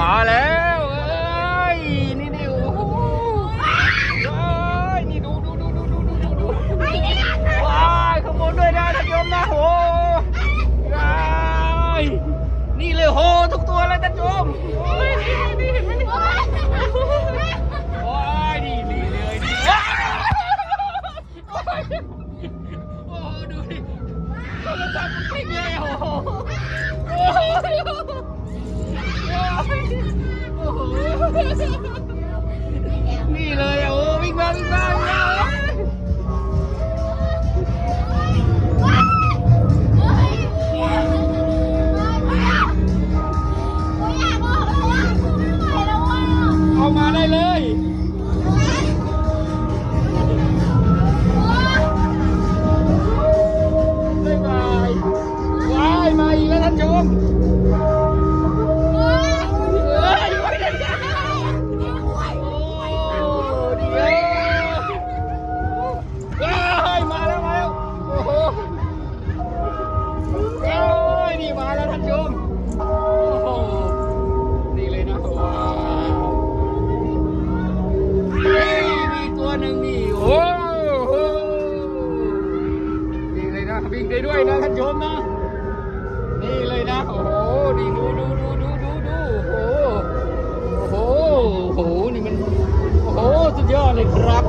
มาแล้วเอ้นี่นี่โอ้ยนี่ดูดูดูดูดูดูดูดูว้ายขบมยด้วยนะท่านโยมนะโหเอ้นี่เลยโหทุกตัวเลยท่านโยมโอ้ยนี่นี่เห็นไหมโอ้ยนี่เลยเโอ้ดูดิโลอ้โหโอ้ย นี่เลยโอ้วิ่งมาวิ่งมาวิ่งมาเอามาได้เลยบ๊ายบายว้ายมาอีกแล้วท่านชม อ้โหนี่เลยนะวิ่งได้ด้วยนะท่านชมนะนี่เลยนะโอ้โหนี่ดูดูดูดูดูดูโอ้โหโอ้โหโอ้โหนี่มันโอ้โหสุดยอดเลยครับ